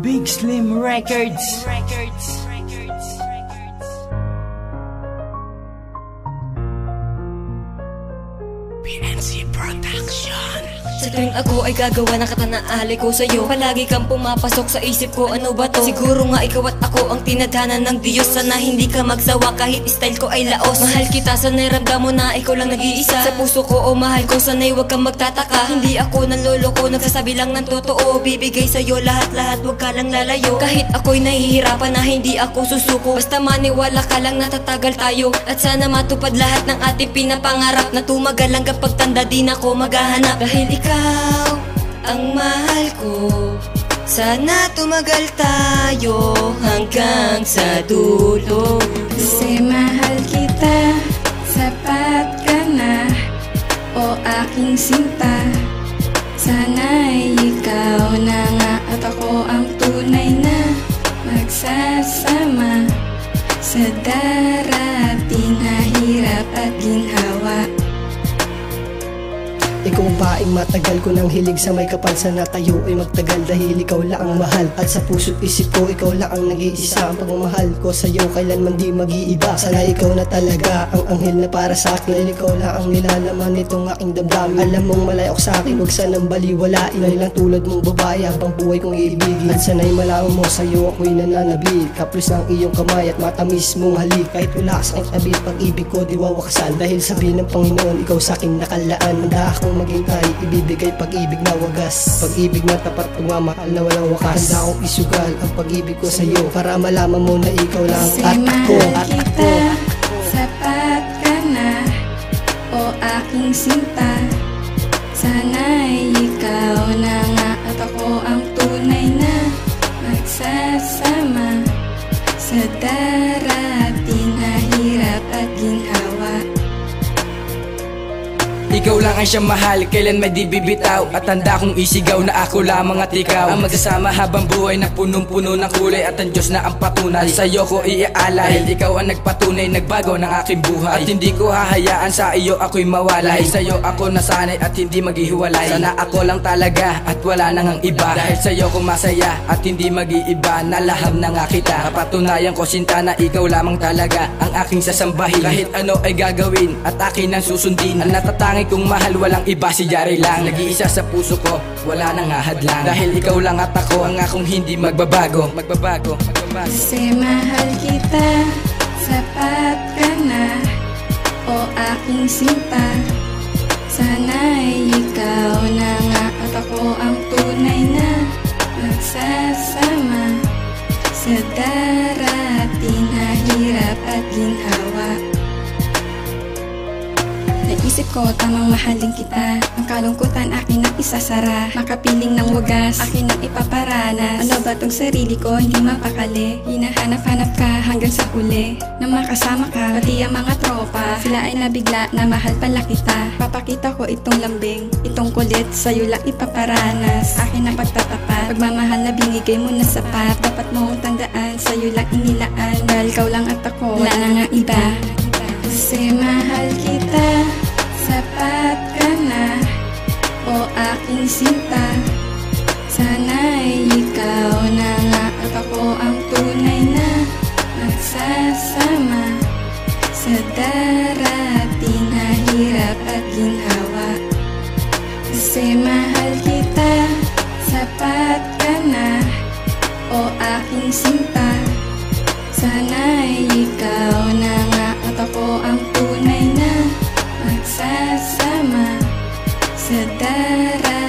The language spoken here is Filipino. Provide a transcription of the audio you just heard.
Big Slim Records. Records. PNC Production. Sa tuwing ako ay gagawa ng katanaali ko sa'yo Palagi kang pumapasok sa isip ko ano ba to? Siguro nga ikaw at ako ang tinadhana ng Diyos Sana hindi ka magsawa kahit style ko ay laos. Mahal kita sana'y ramdam mo na ikaw lang nag-iisa. Sa puso ko o mahal ko sana'y huwag kang magtataka. Hindi ako nanloloko nagsasabi lang ng totoo. Bibigay sa'yo lahat-lahat huwag ka lang lalayo. Kahit ako'y nahihirapan na hindi ako susuko Basta maniwala ka lang natatagal tayo. At sana matupad lahat ng ating pinapangarap Na tumagal hanggang pagtanda din ako maghahanap. Dahil ikaw ang mahal ko. Sana tumagal tayo hanggang sa dulo. Kasi mahal kita, sapat ka na. O aking sinta Ikaw baing matagal ko nang hilig sa may kapansan na tayo ay magtagal Dahil ikaw lang ang mahal. At sa puso't isip ko ikaw lang ang nag-iisa. Ang pagmamahal ko sa'yo kailanman di mag-iiba. Sana ikaw na talaga ang anghel na para sa akin. Dahil ikaw lang ang nilalaman nitong aking damdamin. Alam mong malayok sa akin huwag sanang baliwalain. Dahil lang tulad mong babae habang buhay kong iibigin At sana'y malaman mo sa'yo ako'y nananabik Kaplos ng iyong kamay at matamis mong halik. Kahit wala sa aking pag-ibig ko di wawakasan. Dahil sabi ng Panginoon ikaw sa akin nakalaan. Handa akong maghintay ibibigay pag-ibig na wagas. Pag-ibig na tapat pagmamahal na walang wakas. Handa akong isugal ang pag-ibig ko sa'yo Para malaman mo na ikaw lang at ako. at kita, ako sapat ka na O aking sinta. Sana'y ikaw na nga At ako ang tunay na Magsasama Sa darating Ikaw lang ang siyang mahal, kailan may di bibitaw? At handa kong isigaw na ako lamang at ikaw Ang magsasama habang buhay na punong-puno ng kulay At ang Diyos na ang patunay, sa'yo ko iaalay Dahil ikaw ang nagpatunay, nagbago ng aking buhay. At hindi ko hahayaan sa iyo ako'y mawalay. Sa'yo ako nasanay at hindi maghihiwalay. Sana ako lang talaga at wala nang ang iba. Dahil sa'yo ko masaya at hindi mag-iiba Nalaham na nga kita. Kapatunayan ko sinta na ikaw lamang talaga Ang aking sasambahin. Kahit ano ay gagawin at akin ang susundin. Ang natatangin kong mahal walang iba. Si Jari lang Nag-iisa sa puso ko, wala nang ahadlang. Dahil ikaw lang at ako ang akong hindi magbabago. Magbabago, magbabago. Kasi mahal kita, sapat ka na. O aking sinta Sana'y ikaw na nga. At ako ang tunay na Magsasama. Sa darating na hirap at ginhawa Naisip ko tamang mahalin kita. Ang kalungkutan akin ang isasara. Makapiling ng wagas, akin ang ipaparanas. Ano ba tong sarili ko, hindi mapakali? Hinahanap-hanap ka hanggang sa huli. Nang makasama ka, pati ang mga tropa Sila ay nabigla na mahal pala kita. Papakita ko itong lambing, itong kulit Sa'yo lang ipaparanas. Akin ang pagtatapat. Pagmamahal na binigay mo na sapat. Dapat mong tandaan, sa'yo lang inilaan. Dahil ikaw lang at ako, wala na nga iba ginhawa Kasi mahal kita, sapat ka na O aking sinta Sana'y ikaw na nga at ako ang tunay na Magsasama Sa darating